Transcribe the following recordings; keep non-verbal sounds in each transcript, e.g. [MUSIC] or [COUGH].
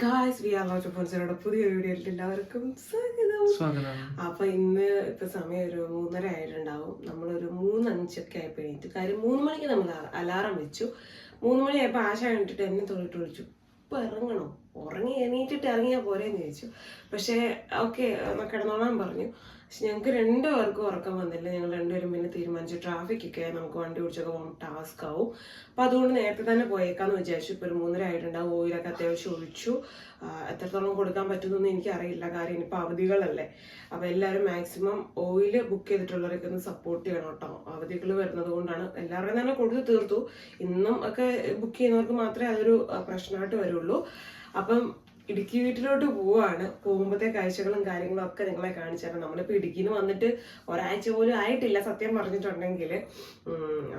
Guys we are ലോട്ട് ഫോൺസിനോട് പുതിയ വീഡിയോയിലേക്ക് എല്ലാവർക്കും സ്വാഗതം. അപ്പൊ ഇന്ന് ഇപ്പൊ സമയം ഒരു മൂന്നര ആയിട്ടുണ്ടാവും. നമ്മളൊരു മൂന്നഞ്ചൊക്കെ ആയപ്പോ എണീറ്റ് കാര്യം മൂന്ന് മണിക്ക് നമ്മൾ അലാറം വെച്ചു. മൂന്ന് മണിയായപ്പോ ആശ കണ്ടിട്ട് എന്നെ തൊഴിട്ട് വിളിച്ചു. ഇപ്പൊ ഇറങ്ങണോ? ഉറങ്ങി എണീറ്റിട്ട് ഇറങ്ങിയാ പോരേന്ന് ചോദിച്ചു. പക്ഷേ ഓക്കെ കിടന്നോളാൻ പറഞ്ഞു. പക്ഷെ ഞങ്ങൾക്ക് രണ്ടുപേർക്കും ഉറക്കം വന്നില്ല. ഞങ്ങൾ രണ്ടുപേരും പിന്നെ തീരുമാനിച്ചു. ട്രാഫിക് ഒക്കെ നമുക്ക് വണ്ടി ഓടിച്ചൊക്കെ പോകുമ്പോൾ ടാസ്ക് ആവും. അപ്പൊ അതുകൊണ്ട് നേരത്തെ തന്നെ പോയേക്കാന്ന് വിചാരിച്ചു. ഇപ്പൊ ഒരു മൂന്നര ആയിട്ടുണ്ടാവും. ഓയിലൊക്കെ അത്യാവശ്യം ഒഴിച്ചു. എത്രത്തോളം കൊടുക്കാൻ പറ്റുമെന്നൊന്നും എനിക്കറിയില്ല. കാര്യം ഇനിയിപ്പോൾ അവധികളല്ലേ. അപ്പോൾ എല്ലാവരും മാക്സിമം ഓയിൽ ബുക്ക് ചെയ്തിട്ടുള്ളവരൊക്കെ ഒന്ന് സപ്പോർട്ട് ചെയ്യണം കേട്ടോ. അവധികൾ വരുന്നത് കൊണ്ടാണ് എല്ലാവരുടെയും തന്നെ കൊടുത്ത് തീർത്തു. ഇന്നും ഒക്കെ ബുക്ക് ചെയ്യുന്നവർക്ക് മാത്രമേ അതൊരു പ്രശ്നമായിട്ട് വരുള്ളൂ. അപ്പം ഇടുക്കി വീട്ടിലോട്ട് പോവാണ്. പോകുമ്പോഴത്തെ കാഴ്ചകളും കാര്യങ്ങളും ഒക്കെ നിങ്ങളെ കാണിച്ചു തരാം. നമ്മളിപ്പോൾ ഇടുക്കിന്ന് വന്നിട്ട് ഒരാഴ്ച പോലും ആയിട്ടില്ല സത്യം പറഞ്ഞിട്ടുണ്ടെങ്കിൽ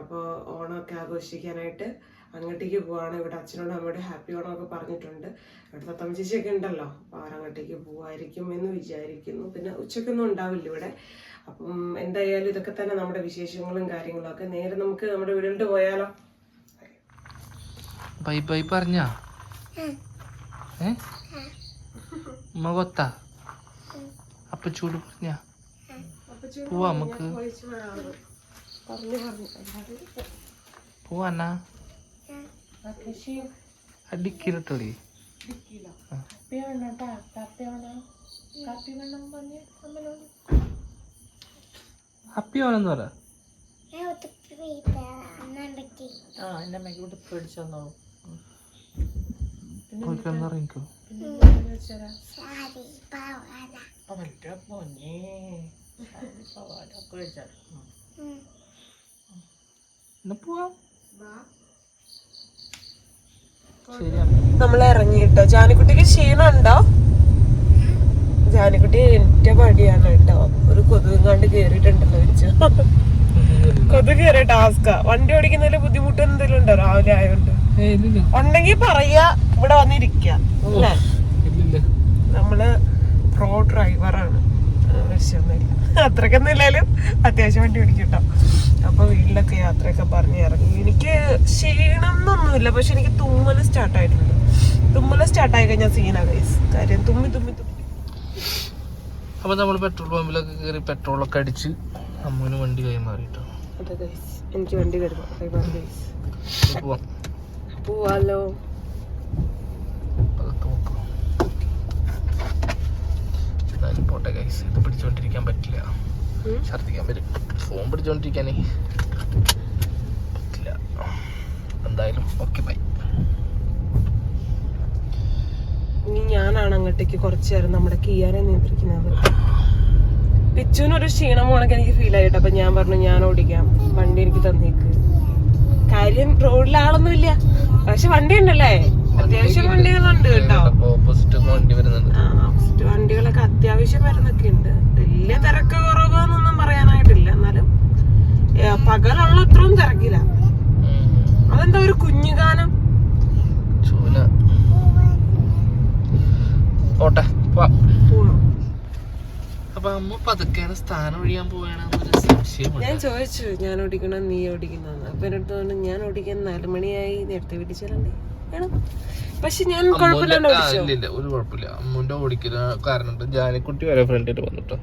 അപ്പോൾ ഓണമൊക്കെ ആഘോഷിക്കാനായിട്ട് അങ്ങോട്ടേക്ക് പോവാണ്. ഇവിടെ അച്ഛനോടും നമ്മുടെ ഹാപ്പി ഓണമൊക്കെ പറഞ്ഞിട്ടുണ്ട്. ഇവിടെ തത്തമ്മ ചേച്ചിയൊക്കെ ഉണ്ടല്ലോ. അപ്പോൾ അവരങ്ങോട്ടേക്ക് പോവായിരിക്കും എന്ന് വിചാരിക്കുന്നു. പിന്നെ ഉച്ചക്കൊന്നും ഉണ്ടാവില്ല ഇവിടെ. അപ്പം എന്തായാലും ഇതൊക്കെ തന്നെ നമ്മുടെ വിശേഷങ്ങളും കാര്യങ്ങളും ഒക്കെ നേരെ നമുക്ക് നമ്മുടെ വീട്ടിലോട്ട് പോയാലോ? ബൈ ബൈ പറഞ്ഞ? ഏ? ഉമ്മ കൊത്ത? അപ്പൊ ചൂട് പറഞ്ഞ? പോവാ നമുക്ക് പറഞ്ഞു പറഞ്ഞു. പോവാ എന്നാ അടിക്കിരട്ടോടി. ഹാപ്പി വേണമെന്ന് പറ. ആ എന്റെ അമ്മയ്ക്ക് ഇവിടെ പേടിച്ചു തന്നോളൂ പോയി കിടന്നിറങ്ങിക്കോ അവന്റെ മോനെ. എന്നാ പോവാം. ശരി അമ്മ നമ്മൾ ഇറങ്ങിട്ടോ ജാനിക്കുട്ടിക്ക് ക്ഷീണുണ്ടോ ജാനിക്കുട്ടി എന്റെ പടിയാണ് കേട്ടോ. ഒരു കൊതുകും കണ്ട് കേറിയിട്ടുണ്ടല്ലോ വിളിച്ചു കൊതുക് കയറിയ ടാസ്കാ വണ്ടി ഓടിക്കുന്നതിൽ ബുദ്ധിമുട്ട് എന്തെങ്കിലും ഉണ്ടോ? രാവിലെ ആയതുകൊണ്ട് ഉണ്ടെങ്കിൽ പറയാ. ഇവിടെ വന്നിരിക്ക. അല്ലേ? ഇല്ലില്ല. നമ്മൾ പ്രോ ഡ്രൈവറാണ് വിഷയമൊന്നുമില്ല. അത്രക്കൊന്നും ഇല്ലാലും അത്യാവശ്യം വണ്ടി പിടിക്കട്ടോ കേട്ടോ അപ്പൊ വീട്ടിലൊക്കെ യാത്രയൊക്കെ പറഞ്ഞു ഇറങ്ങി. എനിക്ക് ക്ഷീണം എന്നൊന്നുമില്ല പക്ഷെ എനിക്ക് തുമ്മൽ സ്റ്റാർട്ട് ആയിട്ടുണ്ട്. തുമ്മൽ സ്റ്റാർട്ട് ആയി കഴിഞ്ഞാൽ സീനാ ഗൈസ് കാര്യം തുമ്മി തുമ്മി തുമ്മി. അപ്പൊ നമ്മൾ പെട്രോൾ പമ്പിലൊക്കെ കയറി പെട്രോളൊക്കെ അടിച്ച് അമ്മൂന് വണ്ടി കൈമാറിട്ടോ. എനിക്ക് വണ്ടി ഡ്രൈവർ ഗൈസ് പോവാം. പോവാലോ പോട്ടെ ഗൈസ് ഇത് പിടിച്ചോണ്ടിരിക്കാൻ പറ്റില്ല. ഛർദിക്കാൻ വരും ഫോൺ പിടിച്ചോണ്ടിരിക്കാനേ. പറ്റില്ല. എന്തായാലും ഓക്കെ ബൈ ഇനി ഞാനാണ് അങ്ങോട്ടേക്ക് കുറച്ചു നേരം നമ്മുടെ കിയാനെ നിയന്ത്രിക്കുന്നത്. പിച്ചുവിനൊരു ക്ഷീണം പോണക്ക് എനിക്ക് ഫീൽ ആയിട്ട് അപ്പൊ ഞാൻ പറഞ്ഞു ഞാൻ ഓടിക്കാം. വണ്ടി എനിക്ക് തന്നേക്ക്. കാര്യം റോഡിൽ ആളൊന്നുമില്ല പക്ഷെ വണ്ടി ഉണ്ടല്ലേ അത്യാവശ്യം വണ്ടികളുണ്ട് കേട്ടോ. ഓപ്പോസിറ്റ് വണ്ടികളൊക്കെ അത്യാവശ്യം വരുന്നൊക്കെ ഉണ്ട് വലിയ തിരക്ക് കുറവെന്നൊന്നും പറയാനായിട്ടില്ല. എന്നാലും പകലുള്ള അത്രയും തിരക്കില്ല. അതെന്താ ഒരു കുഞ്ഞു ഗാനം? പോട്ടെ പോവാം. അപ്പൊ അമ്മ പതുക്കേനെ സ്ഥാനം ഒഴിയാൻ പോവുകയാണെന്നൊരു ഞാൻ ചോദിച്ചു ഞാൻ ഓടിക്കണോ? നീ ഓടിക്കുന്നതെന്ന് അപ്പൊ എന്നോട് തോന്നുന്നു ഞാൻ ഓടിക്കാൻ നാല് മണിയായി നേരത്തെ വീട്ടിൽ ചെല്ലണ്ടേ വേണം പക്ഷെ ഞാൻ കുഴപ്പമില്ലാണ്ട് അമ്മൂന്റെ- ആ, ഓടിച്ചു? ഇല്ല, ഇല്ല, ഒരു കുഴപ്പമില്ല. അമ്മൂന്റെ ഓടിക്കുന്ന കാരണം ജാനിക്കുട്ടി വരെ ഫ്രണ്ടിൽ വന്നിട്ടോ.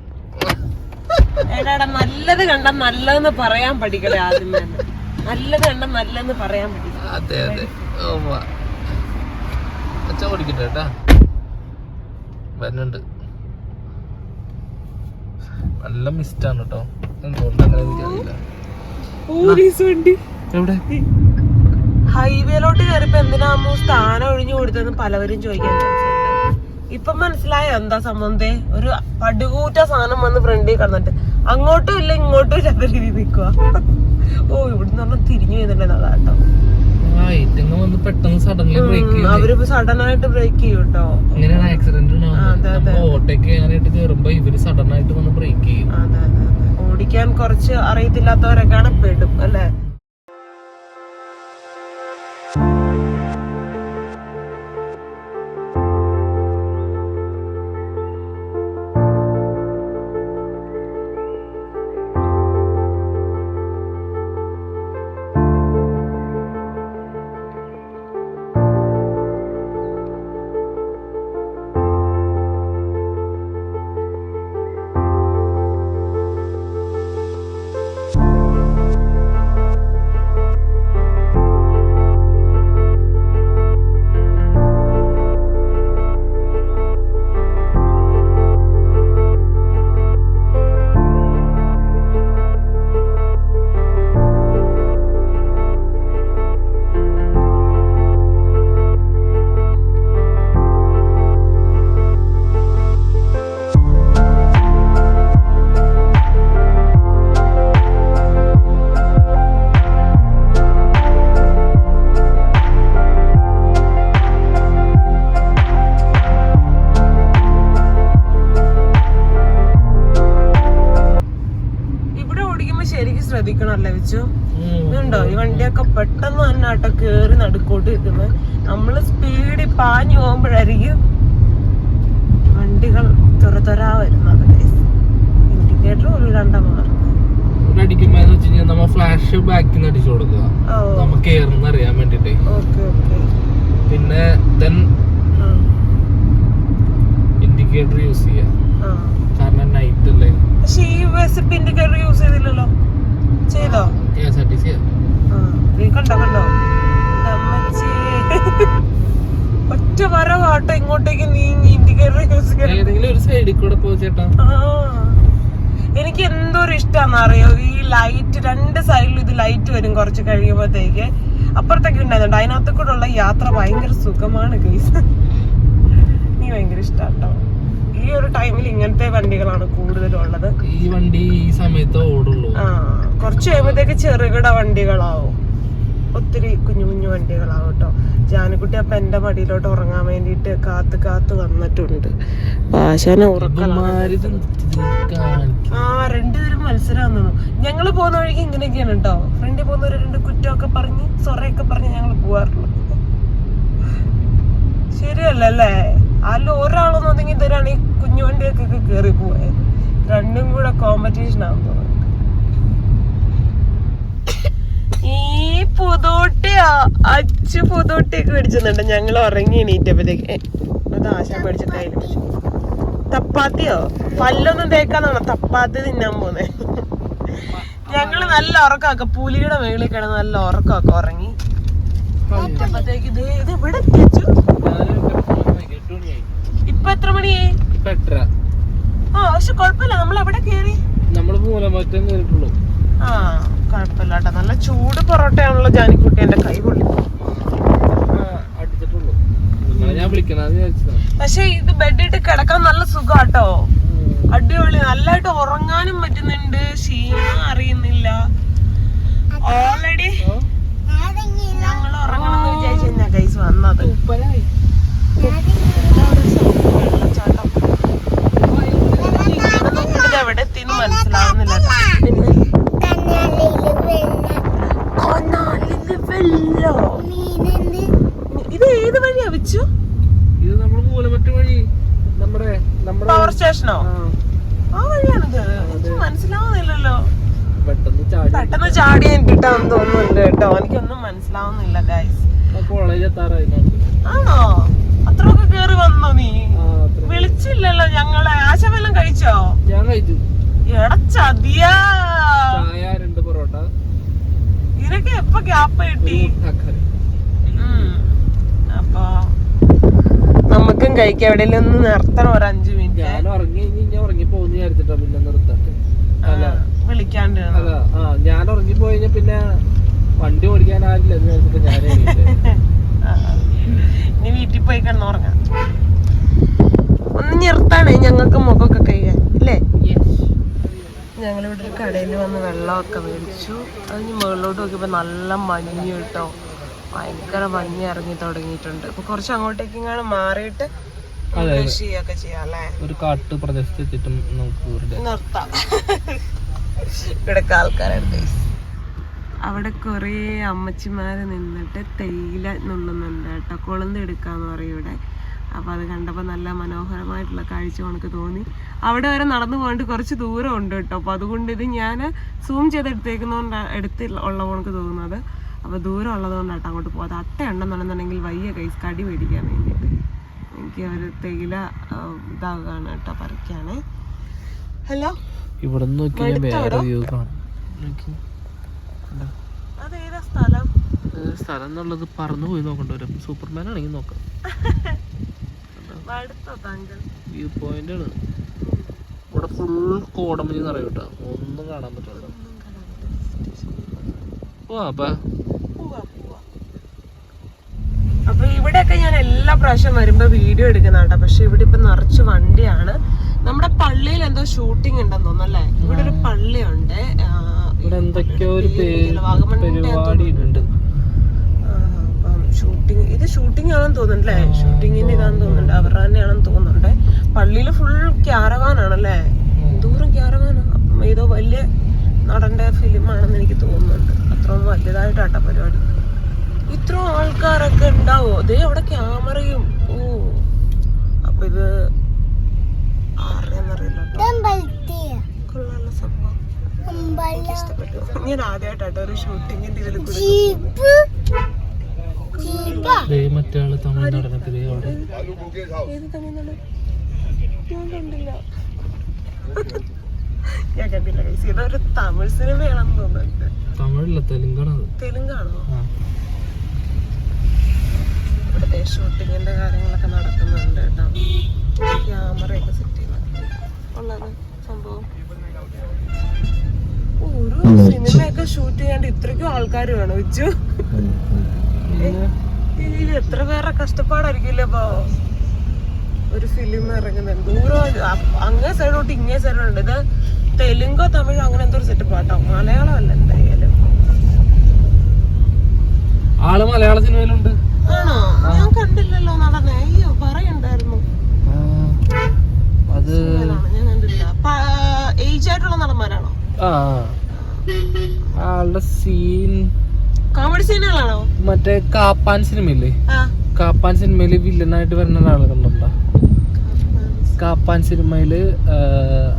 നല്ലത് കണ്ട നല്ലതെന്ന് പറയാൻ പഠിക്കണേ ആദ്യം തന്നെ. നല്ലത് കണ്ട നല്ലതെന്ന് പറയാൻ പഠിക്കണം. അതെ അതെ. ഓ, വാ. അച്ഛൻ ഓടിക്കട്ടെ കേട്ടാ. വരുന്നുണ്ട്. നല്ല മിസ്റ്റാണ് കേട്ടോ എന്തുകൊണ്ട് അങ്ങനെ എനിക്കറിയില്ല. വണ്ടി. എവിടെ? ഹൈവേയിലോട്ട് കയറിപ്പോ എന്തിനാമോ സ്ഥാനം ഒഴിഞ്ഞു കൊടുത്തതെന്ന് പലവരും ചോദിക്കാൻ ഇപ്പൊ മനസ്സിലായ എന്താ സംബന്ധേ ഒരു പടുകൂറ്റ സാധനം വന്ന് ഫ്രണ്ടിൽ കടന്നിട്ട്. അങ്ങോട്ടും ഇല്ല ഇങ്ങോട്ടും ഇല്ല ഓ ഇവിടുന്ന് പറഞ്ഞാൽ തിരിഞ്ഞു വരുന്നുണ്ട് അതാ കേട്ടോ ആ ഏറ്റവും വന്ന് പെട്ടെന്ന് സഡൻലി ബ്രേക്ക് ചെയ്യും അവർ സഡൻ ആയിട്ട് ബ്രേക്ക് ചെയ്യും കേട്ടോ ഇങ്ങനെയാണ് ആക്സിഡന്റ് ഓട്ടോക്ക് ചെയ്യാനായിട്ട് കയറുമ്പോ ഇവർ സഡൻ ആയിട്ട് വന്ന് ബ്രേക്ക് ചെയ്യും. ഓടിക്കാൻ കുറച്ച് അറിയത്തില്ലാത്തവരൊക്കെയാണ് പെടും അല്ലേ? ഓടിക്കണല്ലേ വെച്ചു ഇതുണ്ടോ? ഈ വണ്ടിയൊക്കെ പെട്ടെന്ന് തന്നെ ആട്ടോ കേറി നടുക്കോട്ട് നിൽക്കുന്നത് നമ്മൾ സ്പീഡിൽ പാഞ്ഞു പോകുമ്പോഴായിരിക്കും വണ്ടികൾ തുറ തുറ വരുന്നത് ഇൻഡിക്കേറ്റർ ഒരു രണ്ടാ മാറുന്നത് അടിക്കുമ്പോ എന്ന് വെച്ച് കഴിഞ്ഞാൽ നമ്മ ഫ്ലാഷ് ബാക്കിൽ അടിച്ചു കൊടുക്കുക. നമുക്ക് കയറുന്ന അറിയാൻ വേണ്ടിട്ടേ. Okay okay. പിന്നെ ദെൻ ഇൻഡിക്കേറ്റർ യൂസ് ചെയ്യാം. കാരണം നൈറ്റ് അല്ലേ? പക്ഷെ ഈ ബസ് ഇൻഡിക്കേറ്റർ യൂസ് ചെയ്തില്ലല്ലോ. ചെയ്തോ? K S R T C ആ, നീ കണ്ടോ? കണ്ടോ എന്റെ അമ്മച്ചി. ഒറ്റ വരവാട്ടോ ഇങ്ങോട്ടേക്ക് നീങ്ങി ഇൻഡിക്കേറ്റർ യൂസ് ചെയ്ത് ഏതെങ്കിലും ഒരു സൈഡിൽ കൂടെ പോ ചേട്ടാ. ആ. എനിക്ക് എന്തോ ഇഷ്ടാന്ന് ഇഷ്ടമാണെന്ന് അറിയോ ഈ ലൈറ്റ് രണ്ട് സൈഡിലും ഇത് ലൈറ്റ് വരും കുറച്ച് കഴിയുമ്പോഴത്തേക്ക്. അപ്പുറത്തൊക്കെ ഉണ്ടായിരുന്നുണ്ട് അതിനകത്ത് കൂടെ ഉള്ള യാത്ര ഭയങ്കര സുഖമാണ് കേസ് നീ ഭയങ്കര ഇഷ്ടാട്ടോ. ഈ ഒരു ടൈമിൽ ഇങ്ങനത്തെ വണ്ടികളാണ് കൂടുതലും ഉള്ളത് ഈ വണ്ടി ഈ സമയത്ത് ഓടുള്ളൂ. ആ കുറച്ച് കഴിയുമ്പോഴത്തേക്ക് ചെറുകിട വണ്ടികളാവും. ഒത്തിരി കുഞ്ഞു കുഞ്ഞു വണ്ടികളാവും കേട്ടോ. ജാനക്കുട്ടി അപ്പൊ എന്റെ മടിയിലോട്ട് ഉറങ്ങാൻ വേണ്ടിയിട്ട് കാത്ത് കാത്ത് വന്നിട്ടുണ്ട്. ആശാന. ആ രണ്ടുപേരും മത്സരം ഞങ്ങൾ പോകുന്ന വഴിക്ക് ഇങ്ങനെയൊക്കെയാണ് കേട്ടോ. ഫ്രണ്ടിൽ പോകുന്നവര് രണ്ട് കുറ്റമൊക്കെ പറഞ്ഞ് സൊറയൊക്കെ പറഞ്ഞ് ഞങ്ങൾ പോവാറുള്ളൂ ശരിയല്ലല്ലേ? അല്ല ഒരാളൊന്നും തരാണ് ഈ കുഞ്ഞു വണ്ടിയൊക്കെ കേറി പോയത് രണ്ടും കൂടെ കോമ്പറ്റീഷൻ തോന്നുന്നു ഈ പുതോട്ടിയാ അച്ചു പുതോട്ടിയൊക്കെ പിടിച്ചിട്ടുണ്ട്. ഞങ്ങൾ ഉറങ്ങി എണീറ്റപ്പോഴത്തേക്ക്. അത് മേടിച്ച തപ്പാത്തിയോ? പല്ലൊന്നും തേക്കാന്നാണോ? തപ്പാത്തി തിന്നാൻ പോന്നെ. ഞങ്ങൾ നല്ല ഉറക്കമൊക്കെ. പുലിയുടെ മേളിൽ കിടന്ന് നല്ല ഉറക്കമൊക്കെ. ഉറങ്ങി. ഇപ്പൊ എത്ര മണിയായി? എട്ടര. ആ പക്ഷെ കുഴപ്പമില്ല. നമ്മൾ അവിടെ നമ്മൾ മൂലമാറ്റം കയറിയിട്ടുള്ളൂ. ആ കുഴപ്പമില്ല കേട്ടോ. നല്ല ചൂട് പൊറോട്ടയാണല്ലോ ജാനിക്കുട്ടി എന്റെ കൈ പൊള്ളി. പക്ഷെ ഇത് ബെഡിട്ട് കിടക്കാൻ നല്ല സുഖാട്ടോ അടിപൊളി. നല്ലതായിട്ട് ഉറങ്ങാനും പറ്റുന്നുണ്ട്. ക്ഷീണം അറിയുന്നില്ല. ഓൾറെഡി ഞങ്ങൾ ഉറങ്ങണം എന്ന് വിചാരിച്ചു കഴിഞ്ഞാ കൈസ് വന്നത് വെള്ളച്ചാട്ടം ഇത് എവിടെ എത്തിന്ന് മനസ്സിലാവുന്നില്ല പിന്നെ കൊന്നാലിൽ വെല്ലോ. ഇത് ഏത് വഴിയാ വെച്ചു ഇത് നമ്മൾ മൂലമറ്റ വഴി നമ്മുടെ നമ്മുടെ പവർ സ്റ്റേഷനോ ആ, ആ വഴിയാണിത് എനിക്ക് മനസ്സിലാവുന്നില്ലല്ലോ പെട്ടെന്ന് ചാടി പെട്ടെന്ന് ചാടി കിട്ടാന്ന് തോന്നുന്നുണ്ട് കേട്ടോ എനിക്കൊന്നും മനസ്സിലാവുന്നില്ല ഗൈസ് കോളേജ് എത്താറായി നമുക്ക്. ആണോ അത്രയൊക്കെ കേറി വന്നോ നീ ആ, അത്ര. വിളിച്ചില്ലല്ലോ ഞങ്ങളെ ആശ വല്ലതും കഴിച്ചോ ഞാൻ കഴിച്ചു എടച്ചതിയാ ചായ രണ്ട് പൊറോട്ട. ഇതിനൊക്കെ എപ്പോ ഗ്യാപ്പ് കിട്ടി. അപ്പൊ നമുക്കും കഴിക്കാം. എവിടെയെങ്കിലും ഒന്ന് നിർത്തണം ഒരു അഞ്ചു മിനിറ്റ്. ഞാൻ ഉറങ്ങി കഴിഞ്ഞ് ഞാൻ ഉറങ്ങി പോകുന്ന വിചാരിച്ചിട്ടാ പിന്നെ നിർത്താട്ട്. വിളിക്കാണ്ട് അല്ല. ആ ഞാൻ ഉറങ്ങി പോയി പിന്നെ വണ്ടി ഓടിക്കാൻ ആരില്ല എന്ന് വെച്ചിട്ട് ഞാൻ. ഇനി വീട്ടിൽ പോയി കിടന്നുറങ്ങാം ഒന്ന് നിർത്താണേ ഞങ്ങൾക്ക് മുഖമൊക്കെ കഴിയാൻ അല്ലേ ഞങ്ങളിവിടെ ഒരു കടയിൽ വന്ന് വെള്ളമൊക്കെ മേടിച്ചു. അതിന് മുകളിലോട്ട് നോക്കിയപ്പോൾ നല്ല മഞ്ഞ് കേട്ടോ. ഭയങ്കര മഞ്ഞ് ഇറങ്ങി തുടങ്ങിയിട്ടുണ്ട്. അപ്പൊ കുറച്ച് അങ്ങോട്ടേക്ക് ഇങ്ങനെ മാറിയിട്ട് കൃഷിയൊക്കെ ചെയ്യാം അല്ലേ? ഒരു കാട്ട് പ്രദേശത്ത് എത്തിയിട്ടും നമുക്ക് നിർത്താം. ഇവിടൊക്കെ ആൾക്കാരുണ്ട്. അവിടെ കുറേ അമ്മച്ചിമാര് നിന്നിട്ട് തേയില നുള്ളുന്നുണ്ട് കേട്ടോ. കൊളുന്ത് എടുക്കാന്ന് പറയും ഇവിടെ. അപ്പൊ അത് കണ്ടപ്പോൾ നല്ല മനോഹരമായിട്ടുള്ള കാഴ്ച കണക്ക് തോന്നി. അവിടെ വരെ നടന്നു പോയിട്ട് കുറച്ച് ദൂരം ഉണ്ട് കേട്ടോ. അപ്പൊ അതുകൊണ്ട് ഇത് ഞാൻ സൂം ചെയ്ത് എടുത്തേക്കുന്നതുകൊണ്ട് എടുത്ത് ഉള്ള കണക്ക് തോന്നുന്നത്. അപ്പൊ ദൂരം ഉള്ളതുകൊണ്ടാട്ടോ അങ്ങോട്ട് പോകാതെ അട്ട ഉണ്ടെന്നുണ്ടെന്നുണ്ടെങ്കിൽ വയ്യ കൈസ് കടി മേടിക്കാൻ വേണ്ടിയിട്ട് എനിക്ക് ഒരു തേയില ഇതാകാണ് കേട്ടോ പറിക്കാണേ ഹലോ? ഇവിടെ? അതേതാ സ്ഥലം? സ്ഥലം എന്നുള്ളത് പറന്നു പോയി നോക്കണ്ട. വരും സൂപ്പർമാൻ ആണെങ്കിൽ നോക്കാം. [LAUGHS] വ്യൂ പോയിന്റ് ആണ് ഇവിടെ ഫുൾ കോടമഞ്ഞ് നിറയും കേട്ടോ. ഒന്നും കാണാൻ പറ്റില്ല. അപ്പൊ. പോവാ, പോവാ. അപ്പൊ ഇവിടെയൊക്കെ ഞാൻ എല്ലാ പ്രാവശ്യം വരുമ്പോ വീഡിയോ എടുക്കുന്നുണ്ട് പക്ഷെ ഇവിടെ ഇപ്പൊ നിറച്ച് വണ്ടിയാണ്. നമ്മുടെ പള്ളിയിൽ എന്തോ ഷൂട്ടിംഗ് ഉണ്ടെന്ന് തോന്നുന്നല്ലേ ഇവിടെ ഒരു പള്ളിയുണ്ട്. ഇവിടെ എന്തൊക്കെയോ ഒരു പേര് വാഗമണ്ണിന്റെ പരിപാടി ഉണ്ട് ആ, അപ്പം ഷൂട്ടിംഗ് ഇത് ഷൂട്ടിംഗ് ആണെന്ന് തോന്നുന്നുണ്ടല്ലേ ഷൂട്ടിങ്ങിന്റെ ഇതാന്ന് തോന്നുന്നുണ്ട് അവരുടെ തന്നെയാണെന്ന് തോന്നുന്നുണ്ട്. പള്ളിയിൽ ഫുൾ ക്യാരവാനാണല്ലേ? ദൂരം ക്യാരവാനാ? അപ്പം ഏതോ വലിയ നടന്റെ ഫിലിമാണെന്ന് എനിക്ക് തോന്നുന്നുണ്ട്. അത്രയും വലുതായിട്ടാട്ട പരിപാടി. ഇത്ര ആൾക്കാരൊക്കെ ഉണ്ടാവോ? അതേ അവിടെ ക്യാമറയും ഓ അപ്പൊ ഇത് ആരുടെയെന്നറിയില്ല കേട്ടോ. കൊള്ളാനുള്ള സംഭവം. എനിക്ക് ഇഷ്ടപ്പെട്ടു. ഞാൻ ആദ്യമായിട്ടാട്ടോ ഒരു ഷൂട്ടിങ്ങിന്റെ ഇതിൽ കൂടി ദേ മറ്റേ ആൾ തമിഴ്നാടിനൊക്കെ ദേ അവിടെ. ഏത് തമിഴ്നാട് ഞാൻ കണ്ടില്ല ഞാൻ കണ്ടില്ല guys. ഇതൊരു തമിഴ് സിനിമയാണെന്ന് തോന്നുന്നുണ്ട്. തമിഴില്ല തെലുങ്കാണത് തെലുങ്കാണോ? ഇവിടുത്തെ ഷൂട്ടിങ്ങിന്റെ കാര്യങ്ങളൊക്കെ നടക്കുന്നുണ്ട് കേട്ടോ. ക്യാമറയൊക്കെ സെറ്റ് ചെയ്യുന്നത് ഉള്ളത് സംഭവം. ഒരു സിനിമയൊക്കെ ഷൂട്ട് ചെയ്യാണ്ട് ഇത്രയ്ക്കും ആൾക്കാർ വേണം എത്ര പേരുടെ കഷ്ടപ്പാടായിരിക്കില്ല അപ്പൊ? ഒരു ഫിലിം ഇറങ്ങുന്നത്. ദൂരം അങ്ങേ സൈഡോട്ട് ഇങ്ങേ സൈഡുണ്ട് ഇത് തെലുങ്കോ തമിഴോ അങ്ങനെ എന്തോ ഒരു സെറ്റപ്പ് ആട്ടോ. മലയാളം അല്ല എന്തായാലും. ആൾ മലയാള സിനിമയിലുണ്ട് ആണോ? ഞാൻ കണ്ടില്ലല്ലോ നടനെ അയ്യോ പറയണ്ടായിരുന്നു. അത് ഞാൻ കണ്ടില്ല ഏജ് ആയിട്ടുള്ള നടന്മാരാണോ? ആളുടെ സീൻ കോമഡി സീനുകളാണോ മറ്റേ കാപ്പാൻ സിനിമയില്ലേ കാപ്പാൻ സിനിമയിൽ വില്ലനായിട്ട് വരുന്ന ഒരാളെ കണ്ടുണ്ടോ കാപ്പാൻ സിനിമയിൽ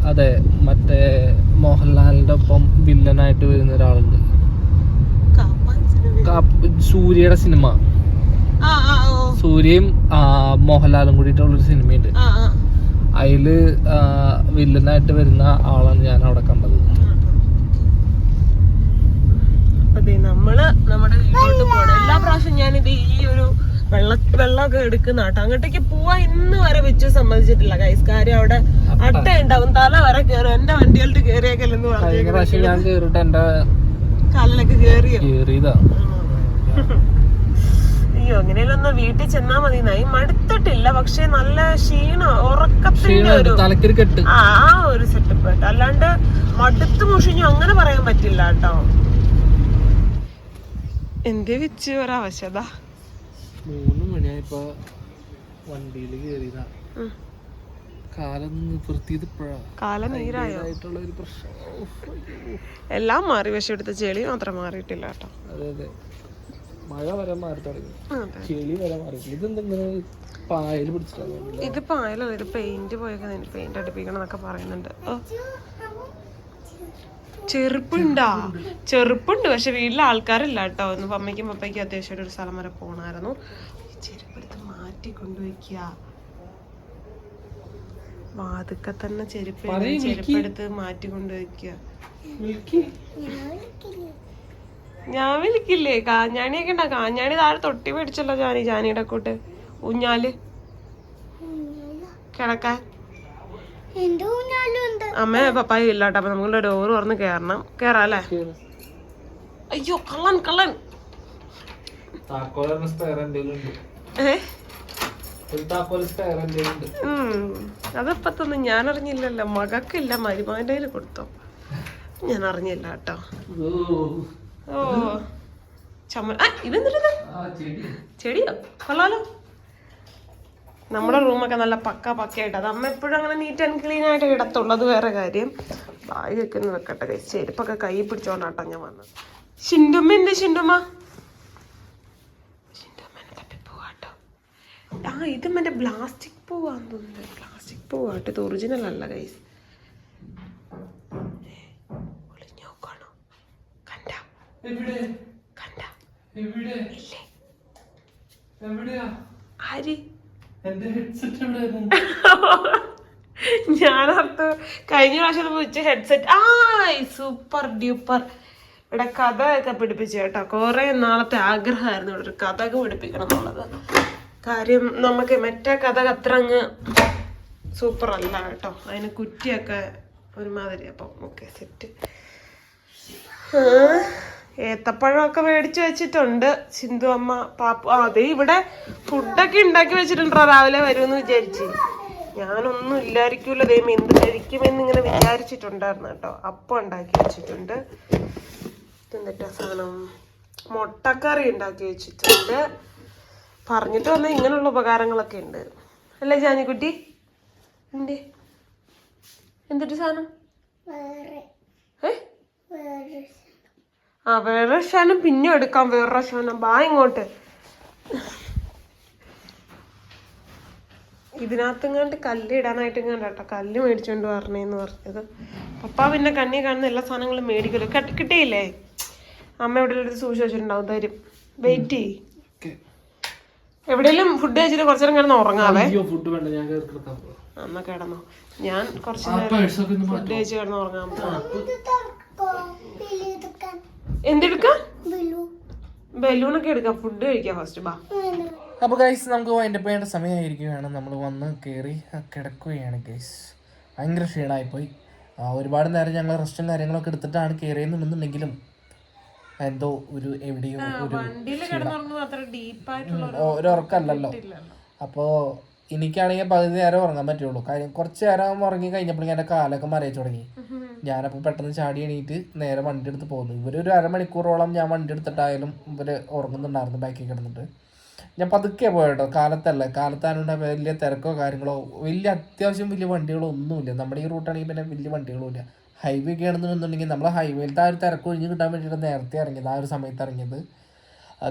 അതെ മറ്റേ മോഹൻലാലിന്റെ ഒപ്പം വില്ലനായിട്ട് വരുന്ന ഒരാളുണ്ട്. സൂര്യയുടെ സിനിമ സൂര്യയും മോഹൻലാലും കൂടിയിട്ടുള്ളൊരു സിനിമയുണ്ട് അതിൽ വില്ലനായിട്ട് വരുന്ന ആളാണ് ഞാൻ അവിടെ കണ്ടത് അപ്പൊ ദേ നമ്മൾ നമ്മുടെ വീട്ടിലോട്ട് പോകണം എല്ലാ പ്രാവശ്യം ഞാനിത് ഈ ഒരു വെള്ള വെള്ളമൊക്കെ എടുക്കുന്ന കേട്ടോ അങ്ങോട്ടേക്ക് പോവാ ഇന്ന് വരെ വെച്ച് സമ്മതിച്ചിട്ടില്ല. കൈസ് കാര്യം അവിടെ അട്ട. ഉണ്ടാവും. തല വരെ കയറും എന്റെ വണ്ടികളിട്ട് കയറിയേക്കല്ലെന്ന് പറഞ്ഞു കാലിലൊക്കെ അയ്യോ അങ്ങനെയല്ലോ ഒന്ന് വീട്ടിൽ ചെന്നാ മതി. നായി മടുത്തിട്ടില്ല. പക്ഷെ നല്ല ക്ഷീണം ഉറക്കത്തിന്റെ ഒരു ആ ആ ഒരു സെറ്റപ്പ് കേട്ടോ അല്ലാണ്ട് മടുത്ത് മുഷിഞ്ഞു അങ്ങനെ പറയാൻ പറ്റില്ല കേട്ടോ. എന്തേ വെച്ച് ഒരാവശ്യത മൂന്ന് മണിയായപ്പോ വണ്ടിയിൽ കേറിയതാ. കാലം ആയിട്ടുള്ള ഒരു പ്രശ്നം. എല്ലാം മാറി പക്ഷെ ഇവിടുത്തെ ചെളി മാത്രം മാറിയിട്ടില്ല കേട്ടോ. അതെ അതെ. മഴ വരെ മാറി തുടങ്ങി. ചെളി വരെ മാറിയിട്ടില്ല ഇതെന്തെങ്കിലും പായൽ പിടിച്ചിട്ടാണ് ഇത് പായലല്ല ഇത് പെയിന്റ് പോയൊക്കെ പെയിന്റ് അടുപ്പിക്കണം എന്നൊക്കെ പറയുന്നുണ്ട്. ഓ. ചെറുപ്പുണ്ടാ. ചെറുപ്പുണ്ട് പക്ഷെ വീട്ടിലെ ആൾക്കാരില്ല കേട്ടോ ഒന്ന് പമ്മയ്ക്കും പപ്പയ്ക്കും അത്യാവശ്യം ഒരു സ്ഥലം വരെ പോണായിരുന്നു. ഈ ചെരുപ്പെടുത്ത് മാറ്റി കൊണ്ടുവയ്ക്കുക. വാതുക്ക തന്നെ ചെരുപ്പ്. ചെരുപ്പെടുത്ത് മാറ്റി കൊണ്ടുവയ്ക്കുക. ഞാൻ വിളിക്കില്ലേ? കാഞ്ഞാണിയൊക്കെ ഉണ്ടാ. കാഞ്ഞാണി താഴെ തൊട്ടി മേടിച്ചല്ലോ ജാനി. ജാനിയുടെ കൂട്ട്. ഊഞ്ഞാൽ. കിടക്കാൻ. അമ്മ പപ്പായ ഇല്ലാട്ടോ അപ്പൊ നമ്മളുടെ ഡോറ് തുറന്ന് കേറണം. കേറാം അല്ലേ? അയ്യോ കള്ളൻ കള്ളൻ. അതപ്പത്തൊന്നും. ഞാൻ അറിഞ്ഞില്ലല്ലോ. മകക്കില്ല മരുമാന്റെ കയ്യിൽ കൊടുത്തോ. ഞാൻ അറിഞ്ഞില്ല കേട്ടോ. ഓ. ചമ്മ ആ ഇതെന്തിട്ട് ചെടിയോ? കൊള്ളാലോ. നമ്മുടെ റൂമൊക്കെ നല്ല പക്ക പക്കയായിട്ട്. അത് അമ്മ എപ്പോഴും അങ്ങനെ നീറ്റ് ആൻഡ് ക്ലീൻ ആയിട്ട് കിടത്തുള്ളൂ. അത് വേറെ കാര്യം. ബാഗ് ഒക്കെ ഒന്ന് വെക്കട്ടെ കൈ ചെരുപ്പൊക്കെ കൈ പിടിച്ചോണ്ടാട്ടോ ഞാൻ വന്നത്. ഷിൻഡുമ്മ എന്ത് ഷിൻഡുമ്മ? ആ ഇത് മറ്റേ പ്ലാസ്റ്റിക് പൂവാന്ന് തോന്നുന്നു. പ്ലാസ്റ്റിക് പൂവാട്ടോ. ഇത് ഒറിജിനൽ അല്ല കൈസ് ഒളിഞ്ഞോക്കാണോ കണ്ട. എവിടെ? കണ്ട. എവിടെ? ഇല്ലേ? ആര്? എവിടെ ഞാനർത്ത് കഴിഞ്ഞ പ്രാവശ്യം വിളിച്ച ഹെഡ്സെറ്റ് ആ സൂപ്പർ ഡ്യൂപ്പർ ഇവിടെ കഥ ഒക്കെ പിടിപ്പിച്ചു കേട്ടോ. കുറെ നാളത്തെ ആഗ്രഹമായിരുന്നു ഇവിടെ ഒരു കഥ ഒക്കെ പിടിപ്പിക്കണം എന്നുള്ളത്. കാര്യം നമുക്ക് മറ്റേ കഥ അത്ര അങ്ങ് സൂപ്പർ അല്ല കേട്ടോ. അതിന് കുറ്റിയൊക്കെ ഒരുമാതിരി. അപ്പം ഓക്കെ സെറ്റ് ഏത്തപ്പഴമൊക്കെ മേടിച്ചു വെച്ചിട്ടുണ്ട്. സിന്ധു അമ്മ പാപ്പു അതെ ഇവിടെ ഫുഡൊക്കെ ഉണ്ടാക്കി വെച്ചിട്ടുണ്ടോ? രാവിലെ വരുമെന്ന് വിചാരിച്ച്. ഞാനൊന്നും ഇല്ലായിരിക്കൂല ദൈവം എന്ത് കഴിക്കുമെന്ന് ഇങ്ങനെ വിചാരിച്ചിട്ടുണ്ടായിരുന്നു കേട്ടോ. അപ്പം ഉണ്ടാക്കി വെച്ചിട്ടുണ്ട്. എന്നിട്ടാ സാധനം? മുട്ടക്കറി ഉണ്ടാക്കി വെച്ചിട്ടുണ്ട്. പറഞ്ഞിട്ട് വന്ന ഇങ്ങനെയുള്ള ഉപകാരങ്ങളൊക്കെ ഉണ്ട്. അല്ലേ ജാനിക്കുട്ടി? എന്തേ? എന്തിട്ട് സാധനം? ഏ? ആ വേറെ ശാനം പിന്നെ എടുക്കാം വേറെ ശാനം ബാ ഇങ്ങോട്ട്. ഇതിനകത്തെങ്ങാണ്ട് കല്ല് ഇടാനായിട്ട് ഇങ്ങാണ്ട് കേട്ടോ കല്ല് മേടിച്ചോണ്ട് വരണേന്ന് പറഞ്ഞത്. പപ്പ പിന്നെ കണ്ണി കാണുന്ന എല്ലാ സാധനങ്ങളും മേടിക്കലോ കട്ട് കിട്ടിയില്ലേ? അമ്മ എവിടെ എടുത്ത് സൂക്ഷിച്ച് വെച്ചിട്ടുണ്ടാവും. തരും. വെയിറ്റ് ചെയ്യ്. എവിടെയെങ്കിലും ഫുഡ് കഴിച്ചിട്ട് കുറച്ചു നേരം കിടന്ന് ഉറങ്ങാവേ. ഫുഡ് വേണ്ട. ഞാൻ എന്നാ കിടന്നോ. ഞാൻ കുറച്ചു നേരം ഫുഡ് കഴിച്ച് കിടന്ന് ഉറങ്ങാൻ എന്തെടുക്കാം? ബിലു. ബലൂണൊക്കെ എടുക്കാം. ഫുഡ് കഴിക്കാം ഫസ്റ്റ് ബാ. അപ്പോൾ ഗൈസ് നമുക്ക് വൈൻഡപ്പ് ചെയ്യേണ്ട സമയമായിരിക്കുകയാണ്. നമ്മൾ വന്ന് കയറി കിടക്കുകയാണ് ഗൈസ് ഭയങ്കര ക്ഷീണമായിപ്പോയി പോയി ഒരുപാട് നേരം ഞങ്ങൾ റെസ്റ്റും കാര്യങ്ങളൊക്കെ എടുത്തിട്ടാണ് കയറിയെന്നുണ്ടെന്നുണ്ടെങ്കിലും എന്തോ ഒരു എവിടെയോ ഒരു ഒരു ഉറക്കമല്ലല്ലോ അപ്പോൾ എനിക്കാണെങ്കിൽ പകുതി നേരം ഉറങ്ങാൻ പറ്റുള്ളൂ. കാര്യം കുറച്ച് നേരം ഉറങ്ങി കഴിഞ്ഞപ്പോഴേക്കും എന്റെ കാലൊക്കെ മരയിച്ചു തുടങ്ങി. ഞാനപ്പോൾ പെട്ടെന്ന് ചാടി എണീറ്റ് നേരെ വണ്ടി എടുത്ത് പോകുന്നു. ഇവർ ഒരു അരമണിക്കൂറോളം ഞാൻ വണ്ടി എടുത്തിട്ടായാലും ഇവർ ഉറങ്ങുന്നുണ്ടായിരുന്നു ബാക്കിൽ കിടന്നിട്ട്. ഞാൻ പതുക്കെ പോയിട്ടോ. കാലത്തല്ല. കാലത്താനുണ്ട് വലിയ തിരക്കോ കാര്യങ്ങളോ വലിയ അത്യാവശ്യം വലിയ വണ്ടികളോ ഒന്നുമില്ല നമ്മുടെ ഈ റൂട്ടാണെങ്കിൽ പിന്നെ വലിയ വണ്ടികളും ഇല്ല ഹൈവേ ഒക്കെ ആണെന്നുണ്ടെന്നുണ്ടെങ്കിൽ നമ്മൾ ഹൈവേയിലത്തെ ആ ഒരു തിരക്ക് ഒഴിഞ്ഞ് കിട്ടാൻ വേണ്ടിയിട്ട് നേരത്തെ ഇറങ്ങിയത് ആ ഒരു സമയത്ത് ഇറങ്ങിയത്.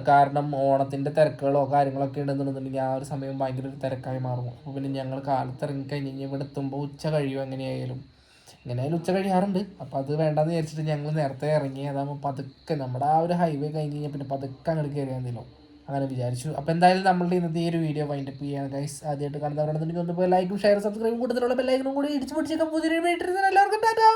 കാരണം ഓണത്തിന്റെ തിരക്കുകളോ കാര്യങ്ങളൊക്കെ ഉണ്ടെന്നുണ്ടെന്നുണ്ടെങ്കിൽ ആ ഒരു സമയം ഭയങ്കര ഒരു തിരക്കായി മാറും. അപ്പോൾ പിന്നെ ഞങ്ങൾ കാലത്ത് ഇറങ്ങിക്കഴിഞ്ഞ് കഴിഞ്ഞാൽ ഇവിടെ എത്തുമ്പോൾ ഉച്ച കഴിയും എങ്ങനെയായാലും. എങ്ങനെയായാലും ഉച്ച കഴിയാറുണ്ട്. അപ്പോൾ അത് വേണ്ടെന്ന് വിചാരിച്ചിട്ട് ഞങ്ങൾ നേരത്തെ ഇറങ്ങി അതാകുമ്പോൾ പതുക്കെ നമ്മുടെ ആ ഒരു ഹൈവേ കഴിഞ്ഞ് കഴിഞ്ഞാൽ പിന്നെ പതുക്കെ അങ്ങോട്ട് കയറിയാൽ മതിയല്ലോ അങ്ങനെ വിചാരിച്ചു. അപ്പോൾ എന്തായാലും നമ്മളുടെ ഇന്നത്തെ ഈ ഒരു വീഡിയോ വൈൻഡപ്പ് ചെയ്യാൻ ഗൈസ് ആദ്യമായിട്ട് കാണുന്നവരാണെന്നുണ്ടെങ്കിൽ ഒന്ന് ലൈക്കും ഷെയർ സബ്സ്ക്രൈബും കൂടുതലുള്ള ബെല്ലൈക്കനും കൂടി ഇടിച്ചു പിടിച്ചേക്കാൻ പുതിയൊരു വീട്ടിൽ എല്ലാവർക്കും ടാറ്റാ